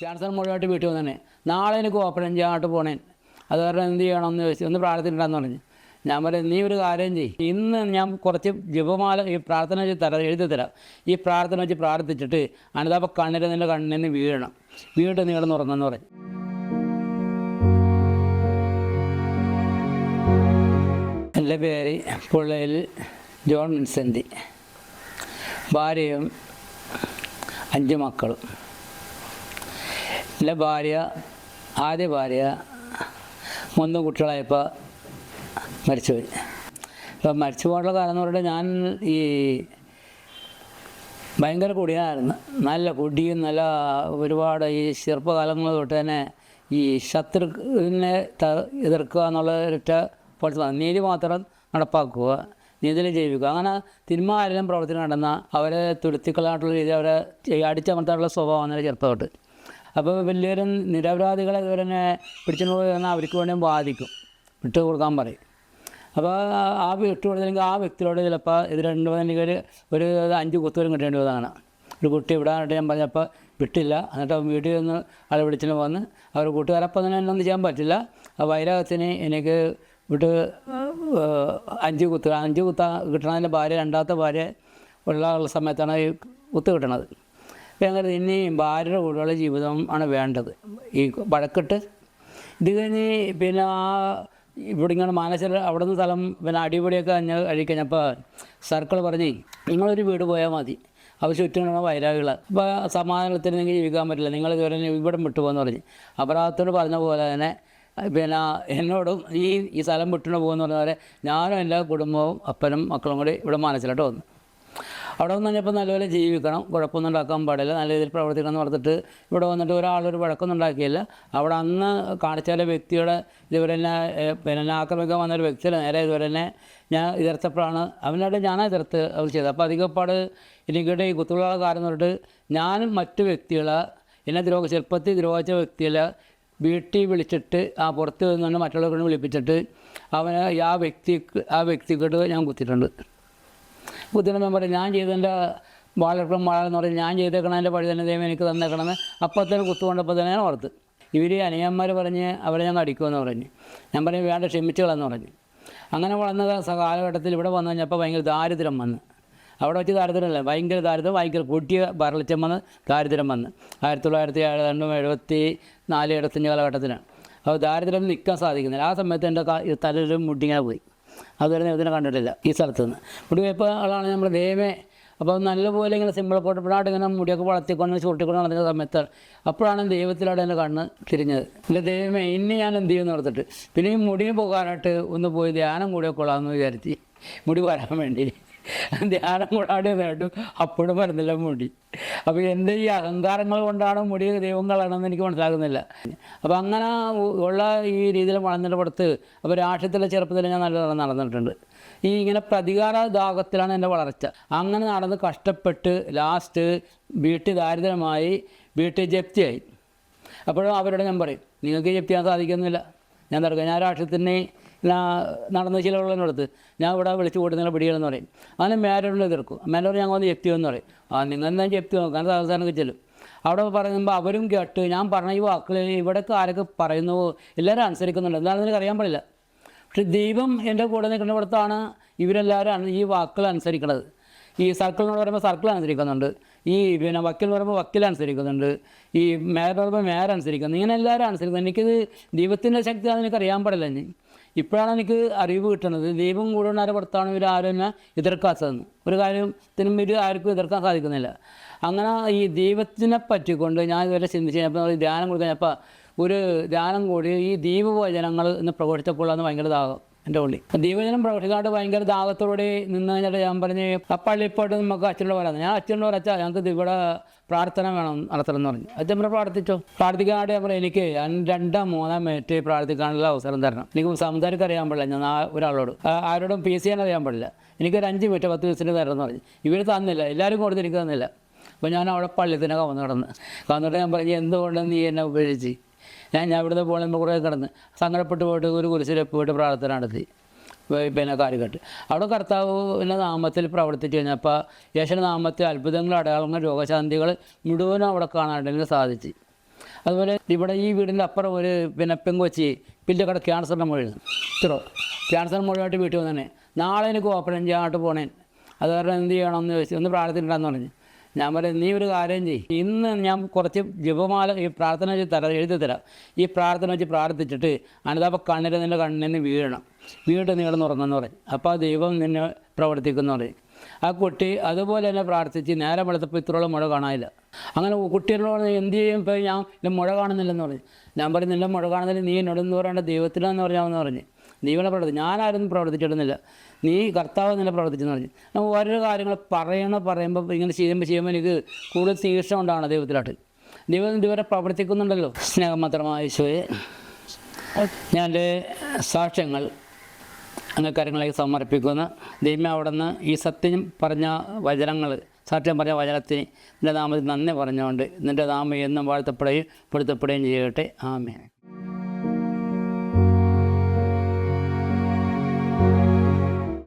Cancer മുഴുവനായിട്ട് വീട്ടിൽ വന്നെ നാളെ എനിക്ക് ഓപ്പറേഷൻ ചെയ്യാനായിട്ട് പോണേ. അത് കാരണം എന്ത് ചെയ്യണം എന്ന് ചോദിച്ചു ഒന്ന് പ്രാർത്ഥനയിട്ടാന്ന് പറഞ്ഞു. ഞാൻ പറയും നീ ഒരു കാര്യം ചെയ്യും. ഇന്ന് ഞാൻ കുറച്ച് ജപമാല ഈ പ്രാർത്ഥന വെച്ച് തരാം എഴുതി തരാം. ഈ പ്രാർത്ഥന വെച്ച് പ്രാർത്ഥിച്ചിട്ട് അനിതാപ കണ്ണിൽ നിന്റെ കണ്ണിന് വീഴണം. വീണിട്ട് നീളം തുറന്നെന്ന് പറഞ്ഞു എന്റെ പേര് പുള്ളയിൽ ജോൺ വിൻസെന്റി ഭാര്യയും അഞ്ച് മക്കളും. എന്റെ ഭാര്യ ആദ്യ ഭാര്യ മൂന്ന് കുട്ടികളായപ്പോൾ മരിച്ചുപോയി. ഇപ്പം മരിച്ചു പോകാനുള്ള കാരണം എന്ന് പറഞ്ഞാൽ ഞാൻ ഈ ഭയങ്കര കുടിയായിരുന്നു. നല്ല കുടിയും നല്ല ഒരുപാട് ഈ ചെറുപ്പകാലങ്ങൾ തൊട്ട് തന്നെ ഈ ശത്രുവിനെ എതിർക്കുക എന്നുള്ള ഒരൊറ്റ പോലത്തെ നീതി മാത്രം നടപ്പാക്കുക നീതിയിൽ ജീവിക്കുക. അങ്ങനെ തിന്മ ആരെങ്കിലും പ്രവർത്തനം നടന്ന അവരെ തുരുത്തിക്കളായിട്ടുള്ള രീതി അവരെ അടിച്ചമർത്താനുള്ള സ്വഭാവം അങ്ങനെ ചെറുപ്പം തൊട്ട്. അപ്പോൾ വലിയൊരു നിരപരാധികളെ ഇവരെന്നെ പിടിച്ചുകൊണ്ട് പോയി വന്നാൽ അവർക്ക് വേണ്ടിയും ബാധിക്കും വിട്ടു കൊടുക്കാൻ പറയും. അപ്പോൾ ആ വിട്ടു കൊടുത്തില്ലെങ്കിൽ ആ വ്യക്തിയോട് ചിലപ്പോൾ ഇത് രണ്ട് എനിക്ക് ഒരു ഒരു അഞ്ച് കുത്തുവരും കിട്ടേണ്ടി വന്നതാണ്. ഒരു കുട്ടി വിടാനായിട്ട് ഞാൻ പറഞ്ഞപ്പോൾ വിട്ടില്ല. എന്നിട്ട് വീട്ടിൽ നിന്ന് ആളെ വിളിച്ചിട്ട് വന്ന് അവർ കൂട്ടുകാരപ്പം തന്നെ എന്നൊന്നും ചെയ്യാൻ പറ്റില്ല. ആ വൈരാഗത്തിന് എനിക്ക് വിട്ട് അഞ്ച് കുത്തുക അഞ്ച് കുത്ത കിട്ടണതിന്റെ ഭാര്യ രണ്ടാമത്തെ ഭാര്യ ഉള്ള സമയത്താണ് ഈ കുത്ത് കിട്ടണത്. അങ്ങനെ ഇനി ഭാര്യയുടെ കൂടെയുള്ള ജീവിതം ആണ് വേണ്ടത്. ഈ വഴക്കിട്ട്. ഇത് കഴിഞ്ഞ് പിന്നെ ആ ഇവിടെ ഇങ്ങനെ മാനസര അവിടെ നിന്ന് സ്ഥലം പിന്നെ അടിപൊളിയൊക്കെ കഴിഞ്ഞ് കഴിക്കഴിഞ്ഞപ്പോൾ സർക്കിൾ പറഞ്ഞ് നിങ്ങളൊരു വീട് പോയാൽ മതി. അവർ ചുറ്റുമുള്ള വൈരാഗികൾ അപ്പോൾ സമാധാനത്തിന് നിങ്ങൾക്ക് ജീവിക്കാൻ പറ്റില്ല. നിങ്ങൾ ഇതുവരെ ഇവിടെ വിട്ടുപോകുമെന്ന് പറഞ്ഞ്. അപരാധത്തോട് പറഞ്ഞ പോലെ തന്നെ പിന്നെ എന്നോടും ഈ ഈ സ്ഥലം വിട്ടുകൊണ്ട് പോകുന്ന പറഞ്ഞ പോലെ ഞാനും എല്ലാ കുടുംബവും അപ്പനും മക്കളും കൂടി ഇവിടെ മാനസിലോട്ട് വന്നു. അവിടെ വന്ന് കഴിഞ്ഞപ്പോൾ നല്ലപോലെ ജീവിക്കണം. കുഴപ്പമൊന്നും ഉണ്ടാക്കാൻ പാടില്ല. നല്ല രീതിയിൽ പ്രവർത്തിക്കണം എന്ന് പറഞ്ഞിട്ട് ഇവിടെ വന്നിട്ട് ഒരാളൊരു വഴക്കൊന്നും ഉണ്ടാക്കിയില്ല. അവിടെ അന്ന് കാണിച്ചാല വ്യക്തിയുടെ ഇതുവരെ തന്നെ പിന്നെ ആക്രമിക്കാൻ വന്നൊരു വ്യക്തിയുടെ നേരെ ഇതുവരെ തന്നെ ഞാൻ എതിർത്തപ്പോഴാണ് അവനായിട്ട് ഞാനാണ് എതിർത്ത് അവർ ചെയ്തത്. അപ്പോൾ അധികപ്പാട് എനിക്കിട്ട് ഈ കുത്തുള്ള കാര്യം എന്ന് പറഞ്ഞിട്ട് ഞാനും മറ്റു വ്യക്തികളെ എന്നെ ദ്രോഹ ചെറുപ്പത്തിൽ ദ്രോഹിച്ച വ്യക്തികളെ വീട്ടിൽ വിളിച്ചിട്ട് ആ പുറത്ത് നിന്ന് മറ്റുള്ളവരെ വിളിപ്പിച്ചിട്ട് അവനെ ആ വ്യക്തി ആ വ്യക്തിക്കിട്ട് ഞാൻ കുത്തിയിട്ടുണ്ട്. കുത്തിയിട്ട് പറയും ഞാൻ ചെയ്തതിന്റെ വാഴപ്പം വാഴ എന്ന് പറയും ഞാൻ ചെയ്തേക്കണതിന്റെ പഴി തന്നെ ദൈവം എനിക്ക് തന്നേക്കണമെന്ന് അപ്പത്തന്നെ കുത്തു കുത്തുകൊണ്ടപ്പോൾ തന്നെ ഞാൻ ഓർത്ത്. ഇവർ അനിയന്മാർ പറഞ്ഞ് അവരെ ഞാൻ അടിക്കുമെന്ന് പറഞ്ഞു. ഞാൻ പറഞ്ഞു വേണ്ട ക്ഷമിച്ചുകളെന്ന് പറഞ്ഞു. അങ്ങനെ വളർന്ന കാലഘട്ടത്തിൽ ഇവിടെ വന്നു കഴിഞ്ഞപ്പോൾ ഭയങ്കര ദാരിദ്ര്യം വന്ന്. അവിടെ വെച്ച് ദാരിദ്ര്യമല്ല ഭയങ്കര ദാരിദ്ര്യം ഭയങ്കര പൊട്ടിയ വരൾച്ചം വന്ന് ദാരിദ്ര്യം വന്ന്. ആയിരത്തി തൊള്ളായിരത്തി ഏഴാണ്ടും എഴുപത്തി നാല് എഴുപത്തഞ്ച് കാലഘട്ടത്തിലാണ്. അപ്പോൾ ദാരിദ്ര്യം നിൽക്കാൻ സാധിക്കുന്നില്ല. ആ സമയത്ത് എന്റെ തലയിലും മുട്ടിങ്ങനെ പോയി. അതുവരെ ദൈവത്തിനെ കണ്ടിട്ടില്ല ഈ സ്ഥലത്ത് നിന്ന് മുടി പോയപ്പോൾ ആളാണ് നമ്മുടെ ദൈവമേ അപ്പോൾ നല്ലപോലെ ഇങ്ങനെ സിമ്പിൾ പോട്ടപ്പെടാണ്ട് ഇങ്ങനെ മുടിയൊക്കെ വളർത്തിക്കൊണ്ട് ചുരുട്ടിക്കൊണ്ട് നടന്ന സമയത്ത് അപ്പോഴാണ് ദൈവത്തിലൂടെ എന്റെ കണ്ണ് തിരിഞ്ഞത്. എന്റെ ദൈവമേ ഇനി ഞാൻ എന്ത് ചെയ്യുമെന്ന് ഓർത്തിട്ട്. പിന്നെ ഈ മുടി പോകാനായിട്ട് ഒന്ന് പോയി ധ്യാനം കൂടിയൊക്കെ കൊള്ളാമെന്ന് വിചാരിച്ച് മുടി വരാൻ വേണ്ടി. ധ്യാനം കൂടാണ്ട് നേട്ടു അപ്പോഴും വരുന്നില്ല മുടി. അപ്പോൾ എന്റെ ഈ അഹങ്കാരങ്ങൾ കൊണ്ടാണ് മുടി ദൈവങ്ങളാണെന്ന് എനിക്ക് മനസ്സിലാകുന്നില്ല. അപ്പോൾ അങ്ങനെ ഉള്ള ഈ രീതിയിൽ വളർന്നിട്ട് പുറത്ത് അപ്പോൾ രാഷ്ട്രീയത്തിലെ ചെറുപ്പത്തിൽ ഞാൻ നല്ല നടന്നിട്ടുണ്ട്. ഈ ഇങ്ങനെ പ്രതികാര ദാഹത്തിലാണ് എന്റെ വളർച്ച. അങ്ങനെ നടന്ന് കഷ്ടപ്പെട്ട് ലാസ്റ്റ് വീട്ടിൽ ദാരിദ്ര്യമായി വീട്ടിൽ ജപ്തിയായി. അപ്പോഴും അവരോട് ഞാൻ പറയും നിങ്ങൾക്ക് ജപ്തി ചെയ്യാൻ സാധിക്കുന്നില്ല. ഞാൻ നടക്കുക ഞാൻ രാഷ്ട്രീയത്തിന് നടന്ന ചിലവുള്ളതിനടുത്ത് ഞാൻ ഇവിടെ വിളിച്ചു കൂട്ടുന്ന പിടികളെന്ന് പറയും. അങ്ങനെ മേലോട് എതിർക്കും. മേലോട് ഞങ്ങൾ വന്ന് ജപ്തി എന്ന് പറയും. ആ നിങ്ങൾ എന്താ ജപ്തി നോക്കാൻ അവസാനമൊക്കെ ചെല്ലും. അവിടെ പറയുമ്പോൾ അവരും കേട്ട് ഞാൻ പറഞ്ഞ ഈ വാക്കുകൾ ഇവിടേക്ക് ആരൊക്കെ പറയുന്നു? എല്ലാവരും അനുസരിക്കുന്നുണ്ട്. എന്താണെന്ന് എനിക്ക് അറിയാൻ പാടില്ല. പക്ഷെ ദൈവം എന്റെ കൂടെ നിൽക്കുന്നിടത്താണ് ഇവരെല്ലാവരും ഈ വാക്കുകൾ അനുസരിക്കുന്നത് ഈ സർക്കിൾ എന്ന് പറയുമ്പോൾ സർക്കിൾ അനുസരിക്കുന്നുണ്ട്. ഈ പിന്നെ വക്കീൽ എന്ന് പറയുമ്പോൾ വക്കീൽ അനുസരിക്കുന്നുണ്ട്. ഈ മേയർ പറയുമ്പോൾ മേയർ അനുസരിക്കുന്നു ഇങ്ങനെ എല്ലാവരും അനുസരിക്കുന്നു എനിക്കിത് ദൈവത്തിന്റെ ശക്തി അതെനിക്ക് അറിയാൻ പാടില്ല ഇനി. ഇപ്പോഴാണ് എനിക്ക് അറിവ് കിട്ടുന്നത്. ദൈവം കൂടെ ഉണ്ടായ പുറത്താണ് ഇവർ ആരും എന്നെ എതിർക്കാത്തതെന്ന്. ഒരു കാര്യത്തിനും ഇവർ ആർക്കും എതിർക്കാൻ സാധിക്കുന്നില്ല. അങ്ങനെ ഈ ദൈവത്തിനെ പറ്റിക്കൊണ്ട് ഞാൻ ഇതുവരെ ചിന്തിച്ച് കഴിഞ്ഞപ്പോൾ ധ്യാനം ധ്യാനം അപ്പോൾ ഒരു ധ്യാനം കൂടി ഈ ദൈവവചനങ്ങൾ ഇന്ന് പ്രകടിച്ചപ്പോൾ അന്ന് ഭയങ്കര ദാഹം. എന്റെ ഉള്ളി. ദൈവജനം പ്രവർത്തിക്കാണ്ട് ഭയങ്കര ദാഹത്തോടെ നിന്ന് കഴിഞ്ഞിട്ട് ഞാൻ പറഞ്ഞ് ആ പള്ളിയിൽ പോയിട്ട് നമുക്ക് അച്ഛനോട് പറയാം ഞാൻ അച്ഛനോട് അച്ഛാ ഞങ്ങൾക്ക് ഇവിടെ പ്രാർത്ഥന വേണം നടത്തണം എന്ന് പറഞ്ഞു. അച്ഛൻ പറഞ്ഞു പ്രാർത്ഥിച്ചോ. പ്രാർത്ഥിക്കാണ്ട് ഞാൻ പറയാം എനിക്ക് രണ്ടാം മൂന്നാം മിനിറ്റ് പ്രാർത്ഥിക്കാനുള്ള അവസരം തരണം. എനിക്ക് സംസാരിക്കാൻ അറിയാൻ പാടില്ല ഞാൻ ആ ഒരാളോട്. ആരോടും പി സി അറിയാൻ പാടില്ല. എനിക്കൊരു അഞ്ച് മിനിറ്റ് പത്ത് ദിവസത്തിന് തരണം എന്ന് പറഞ്ഞു. ഇവർ തന്നില്ല എല്ലാവരും കൊടുത്ത് എനിക്ക് തന്നില്ല. അപ്പോൾ ഞാൻ അവിടെ പള്ളിയിൽ തന്നെ കവന്ന് കിടന്ന്. കന്നിട്ട് ഞാൻ പറഞ്ഞു എന്തുകൊണ്ട് നീ എന്നെ ഉപേക്ഷിച്ച്? ഞാൻ ഞാൻ ഇവിടുന്ന് കുറേ കിടന്ന് സങ്കടപ്പെട്ട് പോയിട്ട് ഒരു കുരിശിൽ പോയിട്ട് പ്രാർത്ഥന നടത്തി. പിന്നെ കാര്യഘട്ട് അവിടെ കർത്താവിന്റെ നാമത്തിൽ പ്രവർത്തിച്ചു കഴിഞ്ഞപ്പോൾ യേശുവിന്റെ നാമത്തിൽ അത്ഭുതങ്ങൾ അടയാളങ്ങൾ രോഗശാന്തികൾ മുഴുവനും അവിടെ എനിക്ക് സാധിച്ചു. അതുപോലെ ഇവിടെ ഈ വീടിന്റെ അപ്പുറം ഒരു പിന്നെ പെങ്കൊച്ചി പില്ലക്കട ക്യാൻസറിന്റെ മുഴുവൻ ഇത്രോ ക്യാൻസർ മുഴുവനായിട്ട് വീട്ടിൽ വന്നേ നാളെ എനിക്ക് ഓപ്പറേഷൻ ചെയ്യാനായിട്ട് പോണേ അത് കാരണം എന്ത് ചെയ്യണമെന്ന് ചോദിച്ചു ഒന്ന് പ്രാർത്ഥിക്കണ്ടെന്ന് പറഞ്ഞു. ഞാൻ പറയും നീ ഒരു കാര്യം ചെയ്യ്. ഇന്ന് ഞാൻ കുറച്ച് ജപമാല ഈ പ്രാർത്ഥന വെച്ച് തരാം എഴുതി തരാം. ഈ പ്രാർത്ഥന വെച്ച് പ്രാർത്ഥിച്ചിട്ട് അനിതാപ കണ്ണിൽ നിന്റെ കണ്ണിന് വീഴണം. വീട് തുറന്നെന്ന് പറയും. അപ്പോൾ ആ ദൈവം നിന്നെ പ്രവർത്തിക്കുന്നു പറയും. ആ കുട്ടി അതുപോലെ തന്നെ പ്രാർത്ഥിച്ച് നേരെ വെളുത്തപ്പോൾ ഇത്രയോളം മുഴ കാണാനില്ല. അങ്ങനെ കുട്ടികളോട് പറഞ്ഞു എന്ത് ചെയ്യും? ഇപ്പോൾ ഞാൻ മുഴ കാണുന്നില്ലെന്ന് പറഞ്ഞു ഞാൻ പറയും നിന്റെ മുഴ കാണുന്നില്ല നീ എന്നോടെന്ന് പറയേണ്ട? ദൈവത്തിലാന്ന് പറഞ്ഞാമെന്ന് പറഞ്ഞ്. ദൈവനെ പ്രവർത്തി ഞാനാരും പ്രവർത്തിച്ചിടുന്നില്ല. നീ കർത്താവ് നിന്നെ പ്രവർത്തിച്ചെന്ന് പറഞ്ഞു. നമ്മൾ ഓരോ കാര്യങ്ങൾ പറയണ പറയുമ്പോൾ ഇങ്ങനെ ചെയ്യുമ്പോൾ ചെയ്യുമ്പോൾ എനിക്ക് കൂടുതൽ തീക്ഷ ഉണ്ടാവണം ദൈവത്തിലായിട്ട് ദൈവം ഇതുവരെ പ്രവർത്തിക്കുന്നുണ്ടല്ലോ. സ്നേഹം മാത്രമായ ഈശോയെ. ഞാൻ എന്റെ സാക്ഷ്യങ്ങൾ അങ്ങനെ കാര്യങ്ങളിലേക്ക് സമർപ്പിക്കുന്നു. ദൈവം അവിടെ നിന്ന് ഈ സത്യം പറഞ്ഞ വചനങ്ങൾ സാക്ഷ്യം പറഞ്ഞ വചനത്തിന് നിന്റെ നാമത്തിൽ നന്ദി പറഞ്ഞുകൊണ്ട് നിന്റെ നാമം എന്നും വാഴ്ത്തപ്പെടുകയും പൊരുത്തപ്പെടുകയും ചെയ്യട്ടെ. ആമേ